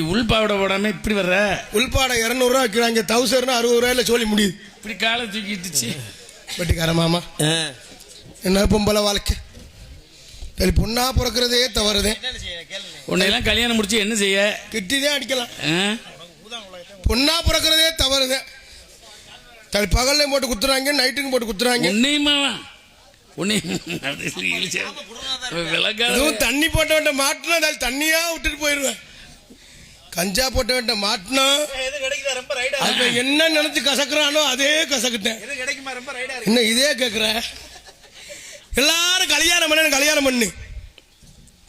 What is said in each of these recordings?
உள் பாவடை போடாம இப்படி வர்ற? உள்பாடை இரநூறுவா வைக்கிறாங்க. தௌசண்ட் அறுபது ரூபாயில சொல்லி முடியுது இப்படி காலை தூக்கிட்டுச்சு வெட்டிக்கார மாமா. என்ன பொம்பளை வாழ்க்கை? சரி பொண்ணா பிறக்கிறதே தவறுதே. உன்னையெல்லாம் கல்யாணம் முடிச்சு என்ன செய்ய? கிட்டிதான் அடிக்கலாம்? பொண்ணா பிறக்கிறதே தவறுதே. சரி பகல்லையும் போட்டு குத்துறாங்க நைட்டுக்கும் போட்டு குத்துறாங்க. உன்னையுமா உன்னையும் தண்ணி போட்டவன்ட்ட மாட்டினா தண்ணியா விட்டுட்டு போயிடுவேன் கஞ்சா மாட்டினா கிடைக்குதா? ரொம்ப ரைடா அவன் என்ன நினைச்சு கசக்குறானோ அதே கசக்கிட்டேன். இன்னும் இதே கேட்குற எல்லாரும் கல்யாணம் பண்ண கல்யாணம் பண்ணு.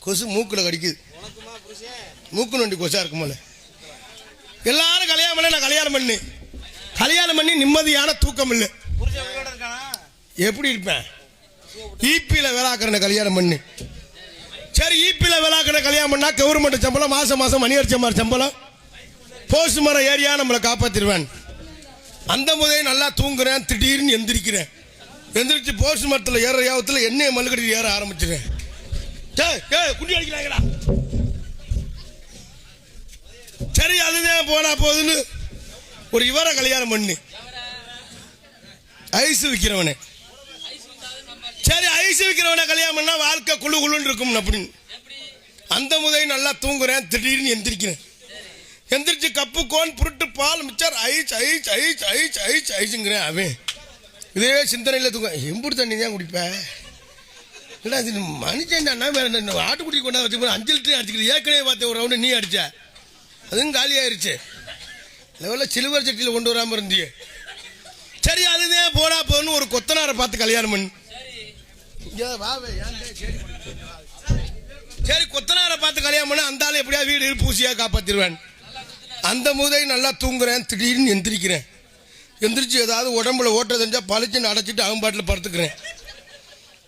கொசு மூக்கில் கடிக்குது. மூக்கு நொண்டி கொசா இருக்குமல்ல எல்லாரும் கல்யாணம் பண்ண நான் கல்யாணம் பண்ணு. கல்யாணம் பண்ணி நிம்மதியான தூக்கம் இல்லை. எப்படி இருப்பேன்? ஈப்பியில் வேளாக்கறனை கல்யாணம் பண்ணு. சரி ஈப்பில வேளாக்கறனை கல்யாணம் பண்ணா கவர்மெண்ட் சம்பளம் மாசம் மாசம் மணி அடிச்ச மாதிரி சம்பளம். போஸ்ட் மரம் ஏரியா நம்மளை காப்பாத்திடுவேன். அந்த முதே நல்லா தூங்குறேன் திடீர்னு எந்திரிக்கிறேன். எந்திரிச்சு போஸ்ட் மரத்தில் ஏற யாவத்தில் என்னைய மல்லுக்கடி ஏற ஆரம்பிச்சிடுறேன் குண்டி அடிக்கிறாங்கடா சரி அதுதான் போனா போகுதுன்னு ஒரு இவரை கல்யாணம் பண்ணு. ஐஸ் விற்கிறவனே ஐஸ் விற்கிறவனை கல்யாணம் பண்ணால் வாழ்க்கை குழு குழுன்னு இருக்கும் அப்படின்னு அந்த முதை நல்லா தூங்குறேன் திடீர்னு எந்திரிக்கிறேன். எந்திரிச்சு கப்பு கோன் புருட்டு பால் mixture ice ice ice ice ice ஐஸுங்கிறேன் அவன். இதே சிந்தனையில் தூங்க எம்புடு தண்ணி தான் குடிப்பேன் இல்லை அது மனுஷன் தானே வேற என்ன ஆட்டுக்குடி கொண்டாந்து வச்சு அஞ்சு லிட்டர் அடிச்சுக்கிட்டு ஏற்கனவே பார்த்த ஒரு ரவுண்டு நீ அடிச்ச. அதுவும் காலியாயிருச்சு லெவலில் சிலுவர் சட்டியில் கொண்டு வராமல் இருந்தியே. சரி அதுதான் போனா போன்னு ஒரு கொத்தனாரை பார்த்து கல்யாணம் பண்ணு. சரி. சரி கொத்தனாரை பார்த்து கல்யாணம் பண்ண அந்த ஆள் எப்படியா வீடு பூசியா காப்பாத்திருவேன் அந்த முதை நல்லா தூங்குறேன் திடீர்னு எந்திரிக்கிறேன். எந்திரிச்சு ஏதாவது உடம்புல ஓட்ட தெரிஞ்சால் பழிச்சுன்னு அடைச்சிட்டு அவன் பாட்டில் படுத்துக்கிறேன்.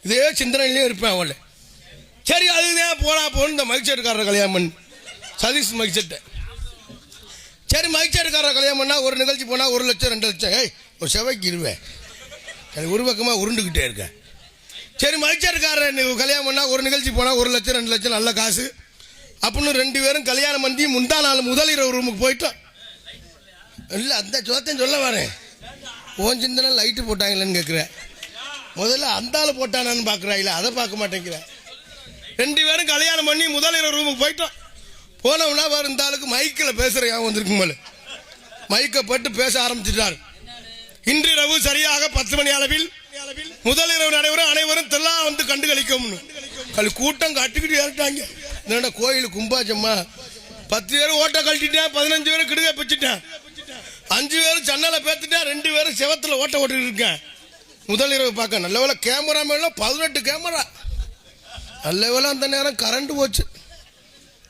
இதே சிந்தனையிலே இருப்பேன் அவளை சரி அதுதான் போனா போகணும் இந்த மைக்செட்டுக்காரரை கல்யாணம் பண்ணு. சதீஷ் மைக்செட்டை சரி மைக்செட்டுக்காரரை கல்யாணம் பண்ணால் ஒரு நிகழ்ச்சி போனால் ஒரு லட்சம் ரெண்டு லட்சம். ஏய் ஒரு செவைக்கு இருவேன் எனக்கு ஒரு பக்கமாக உருண்டுக்கிட்டே இருக்கேன் சரி மைச்சர்காரன் கல்யாணம் பண்ணா ஒரு நிகழ்ச்சி போனா ஒரு லட்சம் ரெண்டு லட்சம் நல்ல காசு. அப்படின்னு ரெண்டு பேரும் கல்யாணம் பண்ணி முந்தா நாள் முதல் இரவு ரூமுக்கு போயிட்டோம். இல்லை அந்த சோத்தையும் சொல்ல வரேன். ஓன் சிந்தனை லைட்டு போட்டாங்களேன்னு கேட்குறேன் முதல்ல அந்த ஆள் போட்டானான்னு பார்க்குறாங்களே அதை பார்க்க மாட்டேங்கிறேன். ரெண்டு பேரும் கல்யாணம் பண்ணி முதல் இரவு ரூமுக்கு போயிட்டோம். போனோம்னா வேறு இந்த ஆளுக்கு மைக்கில் பேசுகிற ஞாபகம் வந்திருக்கும் போல. மைக்கை போட்டு பேச ஆரம்பிச்சிட்டார். இன்றிரவு சரியாக பத்து மணி அளவில் முதல் இரவு நடைபெறும் அனைவரும் தெல்லாம் வந்து கண்டு கழிக்கும்னு அது கூட்டம் கட்டிக்கிட்டு ஏறிட்டாங்க என்னடா கோயில் கும்பாச்சம்மா? பத்து பேர் ஓட்ட கழட்டிட்டேன் பதினஞ்சு பேர் கிடுக பிச்சுட்டேன் அஞ்சு பேர் ஜன்னலை பேத்துட்டேன் ரெண்டு பேரும் சிவத்தில் ஓட்ட ஓட்டிட்டு இருக்கேன் முதல் இரவு பார்க்க நல்ல வேலை கேமரா மேலே பதினெட்டு கேமரா நல்ல வேலை அந்த நேரம் கரண்ட் போச்சு.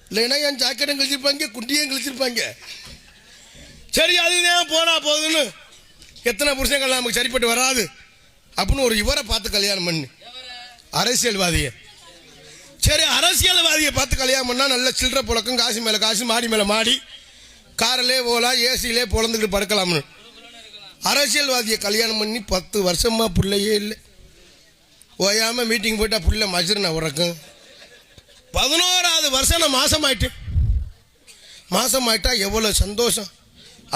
இல்லைன்னா என் ஜாக்கெட்டும் கழிச்சிருப்பாங்க குண்டியும் கழிச்சிருப்பாங்க. சரி அது ஏன் போனா போகுதுன்னு எத்தனை புருஷங்கள் நமக்கு சரிப்பட்டு வராது. அப்படின்னு ஒரு இவரை பார்த்து கல்யாணம் பண்ணு. அரசியல்வாதியை. சரி அரசியல்வாதியை பார்த்து கல்யாணம் பண்ணால் நல்ல சில்லற புழக்கம் காசு மேலே காசு மாடி மேலே மாடி காரிலே போகலாம் ஏசியிலே பொழந்துக்கிட்டு படுக்கலாம்னு அரசியல்வாதியை கல்யாணம் பண்ணி பத்து வருஷமாக பிள்ளையே இல்லை. ஓயாமல் மீட்டிங் போயிட்டா பிள்ளை மஜுரனை உறக்கும். பதினோராவது வருஷம் நான் மாதமாயிட்டேன் ஆயிட்டேன் எவ்வளோ ஆயிட்டா சந்தோஷம்.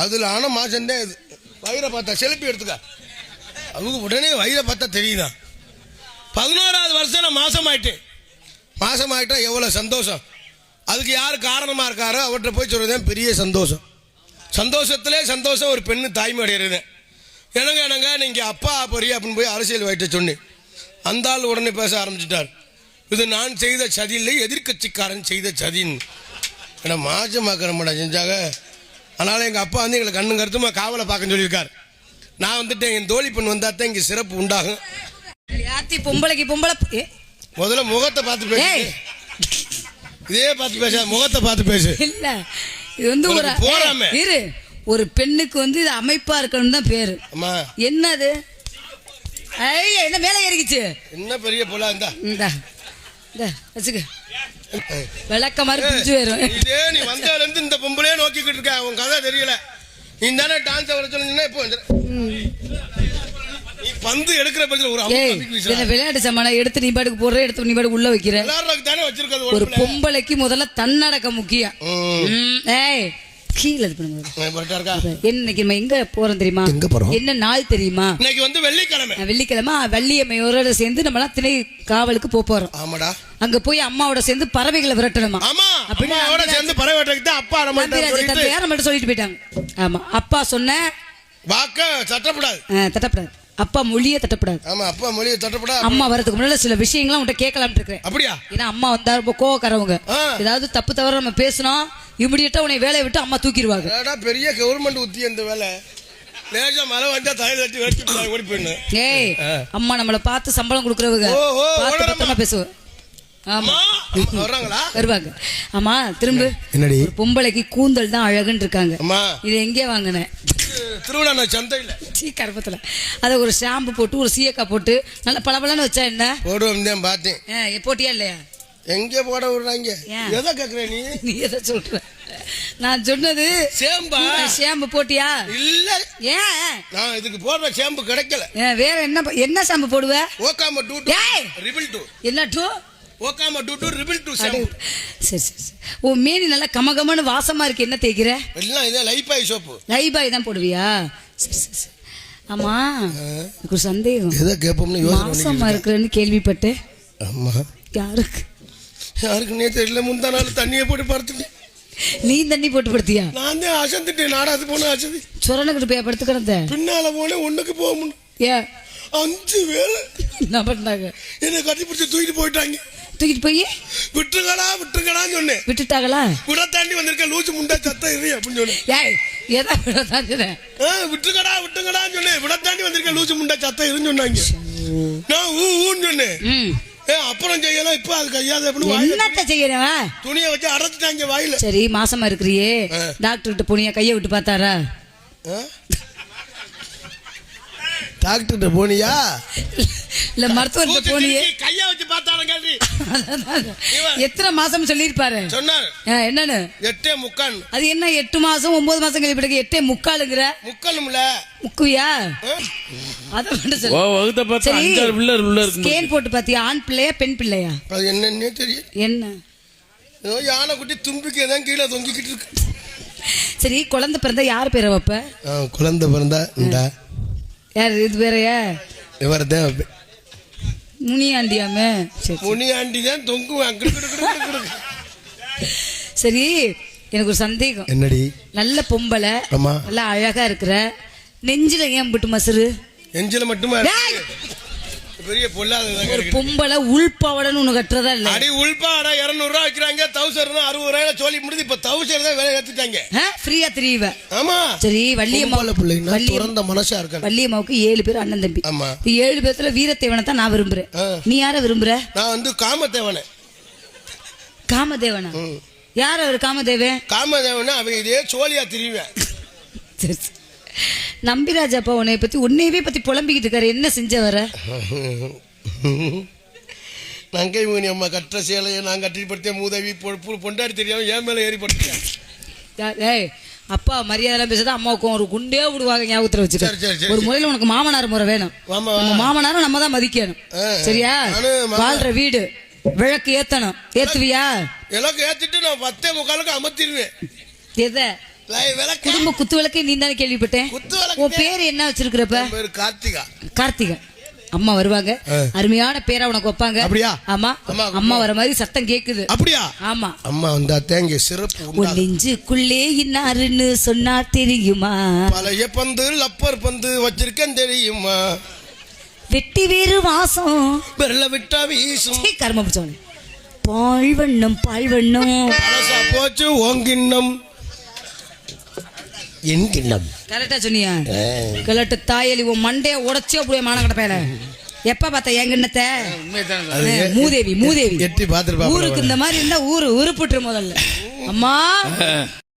அதில் ஆன மாதம்தான் இது. வயிறை பார்த்தா செலுப்பி எடுத்துக்க. அவங்க உடனே வயிறை பார்த்தா தெரியுதான் பதினோராவது வருஷம் நான் மாசம் ஆயிட்டேன் மாசம் ஆயிட்டா எவ்வளோ சந்தோஷம். அதுக்கு யார் காரணமாக இருக்காரோ அவர்கிட்ட போய் சொல்றதுதான் பெரிய சந்தோஷம். சந்தோஷத்திலே சந்தோஷம் ஒரு பெண்ணு தாய்மை அடைகிறது என்னங்க என்னங்க நீங்கள் அப்பா பெரிய அப்படின்னு போய் அரசியல் வைட்ட சொன்னேன். அந்த ஆள் உடனே பேச ஆரம்பிச்சிட்டார். இது நான் செய்த சதி இல்லை எதிர்க்கட்சிக்காரன் செய்த சதின்னு. ஏன்னா மாஜமாக்கிறமடா செஞ்சாங்க. அதனால் எங்கள் அப்பா வந்து எங்களை கண்ணும் கருத்துமா காவலை பார்க்க சொல்லியிருக்கார். நான் வந்துட்டு என் தோழி பெண் வந்தா தான் இங்கே சிறப்பு உண்டாகும். யாத்தி பொம்பளைக்கு பொம்பளை முதல்ல முகத்தை பார்த்து பேசு. இதே பார்த்து பேச முகத்தை பார்த்து பேசு. இல்ல இது வந்து ஒரு போறாம. இரு. ஒரு பெண்ணுக்கு வந்து இது அமைப்பா இருக்கணும் தான் பேரு. அம்மா. என்னது? ஐய என்ன மேலே ஏறிக்குச்சு? என்ன பெரிய பொலா இருந்தா இந்த இந்த வச்சுக்க. விளக்க மாதிரி பிடிச்சு வரும் இதே நீ வந்ததுல இருந்து இந்த பொம்பளையே நோக்கிக்கிட்டு இருக்க உன் கதை தெரியல. நீ தானே டான்ஸ் வர சொன்னீங்கன்னா இப்போ பந்து எடுக்கிற பட்சத்தில் ஒரு ஏய். விளையாட்டு சாமான? எடுத்து நீ பாட்டுக்கு போடுற எடுத்து நீ பாட்டுக்கு உள்ள வைக்கிற. விளையாடுறதுக்கு தானே வச்சிருக்கிறது ஒரு. பொம்பளைக்கு முதல்ல தன்னடக்கம் முக்கியம். ஏய் கீழே இது பண்ணுங்க. இன்னைக்கு நம்ம எங்க போறோம் தெரியுமா? எங்க போறோம்? என்ன நாள் தெரியுமா? இன்னைக்கு வந்து வெள்ளிக்கிழமை. வெள்ளிக்கிழமை வள்ளியம்மையோட சேர்ந்து நம்மளாம் திணை காவலுக்கு போறோம். ஆமாடா. அங்க போய் அம்மாவோட சேர்ந்து பறவைகளை விரட்டணுமா? ஆமா. அப்படின்னு அம்மாவோட நம்பிராஜ் சேர்ந்து பறவை வெட்டுறதுக்கு தான் அப்பா நம்ம நம்பிராஜ் சொல்லிட்டு போயிட்டாங்க. ஆமா அப்பா சொன்ன வாக்க தட்டப்படாது அஹ், தட்டப்படாது அப்பா மொழியே தட்டப்படாது. ஆமா அப்பா மொழியை தட்டப்படாது அம்மா வரதுக்கு முன்னால சில விஷயங்கள்லாம் உன்கிட்ட கேட்கலாம்னு இருக்கிறேன். அப்படியா? ஏன்னா அம்மா வந்தா ரொம்ப கோவக்காரவங்க. ஏதாவது தப்பு தவிர நம்ம பேசினோம் இமிடியட்டா உன்னை வேலையை விட்டு அம்மா தூக்கிடுவாங்க. பெரிய கவர்மெண்ட் உத்தி அந்த வேலை. லேசா மழை வந்தா தலையில தட்டி வெட்டி ஓடி போயிடணும். ஏய் அம்மா நம்மள பார்த்து சம்பளம் கொடுக்கறவங்க. பார்த்து பேசுவோம் வருவாங்க. ஆமா திரும்ப. என்னடி? ஒரு பொம்பளைக்கு கூந்தல் தான் அழகுன்னு இருக்காங்க. அம்மா இது எங்கே வாங்கினேன்? திருவிழா சந்தையில். சீ கருப்பத்துல. அதை ஒரு ஷாம்பு போட்டு ஒரு சீயக்காய் போட்டு நல்ல பளபளன்னு வச்சா என்ன? போடுவோம் தான் பார்த்தேன். போட்டியா இல்லையா? எங்கே போட விடுறாங்க? ஏன்? எதை கேக்குற நீ? நீ எதை சொல்ற? நான் சொன்னது சேம்பா? ஷாம்பு போட்டியா? இல்ல. ஏன்? நான் இதுக்கு போடுற சேம்பு கிடைக்கல. ஏன், வேற என்ன என்ன ஷாம்பு போடுவ? ஓகாம டூ! ரிபிள் டூ. என்ன டூ? ஓகாம டூ டூ ரிபிள் டூ சரி சரி சரி. உன் மேனி நல்லா கமகமன்னு வாசமா இருக்கு. என்ன தேய்க்கிற? எல்லாம் இதே லைப்பாய் சோப்பு லைபாய் தான் போடுவியா? சரி சரி சரி. ஆமா எனக்கு ஒரு சந்தேகம். எதை கேட்போம்னு யோசனை மாசமா இருக்கிறேன்னு கேள்விப்பட்டேன். ஆமா. யாருக்கு? யாருக்குன்னே தெரியல முந்தா நாள் தண்ணியை போட்டு பார்த்துட்டேன் நீ தண்ணி போட்டு படுத்தியா? நான் தான் அசந்துட்டேன். நாடாது போன அசதி. சொரணக்கிட்டு போய் படுத்து கிடந்த. பின்னால போனேன் ஒண்ணுக்கு போக முடியும் ஏன்? அஞ்சு வேலை என்ன பண்ணாங்க என்னை கட்டி பிடிச்சி தூக்கிட்டு போயிட்டாங்க. தூக்கிட்டு போய்? விட்டுருங்கடா விட்டுருங்கடான்னு சொன்னேன். விட்டுட்டாங்களா? விட தாண்டி வந்திருக்க லூசு முண்டா சத்த இரு அப்படின்னு சொன்னேன். ஏய் எதா விடத்தான் சொன்னேன் ஆ, விட்டுருங்கடா விட்டுருங்கடான்னு சொன்னேன். விட தாண்டி வந்திருக்க லூசு முண்டா சத்த இருன்னு சொன்னாங்க. நான் ஊ ஊன்னு சொன்னேன். அப்புறம் செய்யலாம் இப்ப அது கையாது என்னத்த செய்யறவன் துணியை வச்சு அடைச்சிட்டாங்க வாயில. சரி மாசமா இருக்கிறியே. டாக்டர் கிட்ட போனியா கையை விட்டு பார்த்தாரா? டாக்டர்கிட்ட போனியா? இல்ல மருத்துவர்கிட்ட போனியே. கைய வச்சு பார்த்தாலும் கேள்வி. எத்தனை மாசம் சொல்லியிருப்பாரு சொன்னார். ஆ, என்னன்னு? எட்டே முக்கால். அது என்ன எட்டு மாசம் ஒன்பது மாசம் கழிப்பிடுக்கு எட்டே முக்காலுங்கிற? முக்கலும்ல? முக்குவியா? அதை மட்டும் ஓ சொல்லு வகுத்த பார்த்தா அஞ்சாறு பிள்ளை உள்ள இருக்கு. ஸ்கேன் போட்டு பாத்தியா ஆண் பிள்ளையா பெண் பிள்ளையா? அது என்னன்னே தெரியும் என்ன? யானை குட்டி தும்பிக்கை தான் கீழே தொங்கிக்கிட்டு இருக்கு. சரி குழந்தை பிறந்தா யார் பேரை வைப்ப குழந்தை பிறந்தா இந்த யார்? இது வேறயா? இவர் தான் முனியாண்டியாமே? சரி முனியாண்டி தான் கிடு. சரி எனக்கு ஒரு சந்தேகம். என்னடி? நல்ல பொம்பளை நல்லா அழகா இருக்கிற நெஞ்சில ஏன் விட்டு மசுரு எஞ்சில மட்டுமா! பெரிய பொல்லாத ஒரு பொம்பளை உள்பாவடன்னு ஒண்ணு கட்டுறதா இல்ல. அடி உள்பாடா இருநூறு ரூபா வைக்கிறாங்க தௌசண்ட் அறுபது ரூபாயில சொல்லி முடிஞ்சு இப்ப தௌசண்ட் தான் விலை ஏத்திட்டாங்க. ஃப்ரீயா தெரியவ. ஆமா. சரி வள்ளியம்மா பொம்பளை பிள்ளைங்க துறந்த மனசா இருக்காங்க வள்ளியம்மாவுக்கு ஏழு பேர் அண்ணன் தம்பி. ஆமா. ஏழு பேர்த்துல வீரத்தேவனை தான் நான் விரும்புறேன். நீ யார விரும்புற? நான் வந்து காமதேவனை. காமதேவனா. யார் அவர் காமதேவன்? காமதேவனை அவன் இதே சோழியா திரிவேன். சரி. நம்பிராஜப்பா உன்னை பத்தி உன்னையவே பத்தி புலம்பிக்கிட்டு இருக்காரு. என்ன செஞ்ச வர? நங்கை மணி அம்மா கட்டுற சேலையை நான் கட்டி படுத்தேன் மூதவி பொண்டாடி தெரியாம என் மேல ஏறி படுத்தேன் யா- ஏய் அப்பா மரியாதை பேசுறது அம்மாவுக்கும் ஒரு குண்டே விடுவாங்க ஞாபகத்துல சரி. ஒரு முறையில உனக்கு மாமனார் முறை வேணும். மாமனாரும் நம்ம தான் மதிக்கணும். சரியா. வாழ்ற வீடு விளக்கு ஏத்தணும். ஏத்துவியா? எல்லாம் ஏத்திட்டு நான் பத்தே முக்காலுக்கு அமர்த்திடுவேன். எதை? விளக்கு குடும்ப குத்து விளக்கே நீ தானே கேள்விப்பட்டேன். உன் பேர் என்ன வச்சிருக்கிறப்ப? பேரு கார்த்திகா. கார்த்திகா. அம்மா வருவாங்க. அருமையான பேரா உனக்கு வைப்பாங்க. அப்படியா? ஆமா. அம்மா, வர மாதிரி சத்தம் கேக்குது. அப்படியா? ஆமா. அம்மா வந்தா தேங்க சிறப்பு உன் நெஞ்சுக்குள்ளே இன்னாருன்னு சொன்னா தெரியுமா? பழைய பந்து லப்பர் பந்து வச்சிருக்கேன் தெரியுமா? வெட்டி வேறு வாசம். விரல விட்டா வீசும். கரும பிடிச்சவனே. பாழ்வண்ணம் பாழ்வண்ணம் போச்சு ஓங்கிண்ணம் என் கிண்ணம். கரெக்டா சொன்னியா. கிழட்டு தாயலி உன் மண்டைய உடச்சே அப்படியே மானங்கட்ட பேல எப்ப பார்த்த என் கிண்ணத்தை? மூதேவி மூதேவி. எட்டி பார்த்துட்டு ஊருக்கு இந்த மாதிரி இருந்தா ஊரு உருப்பிட்டு முதல்ல. அம்மா.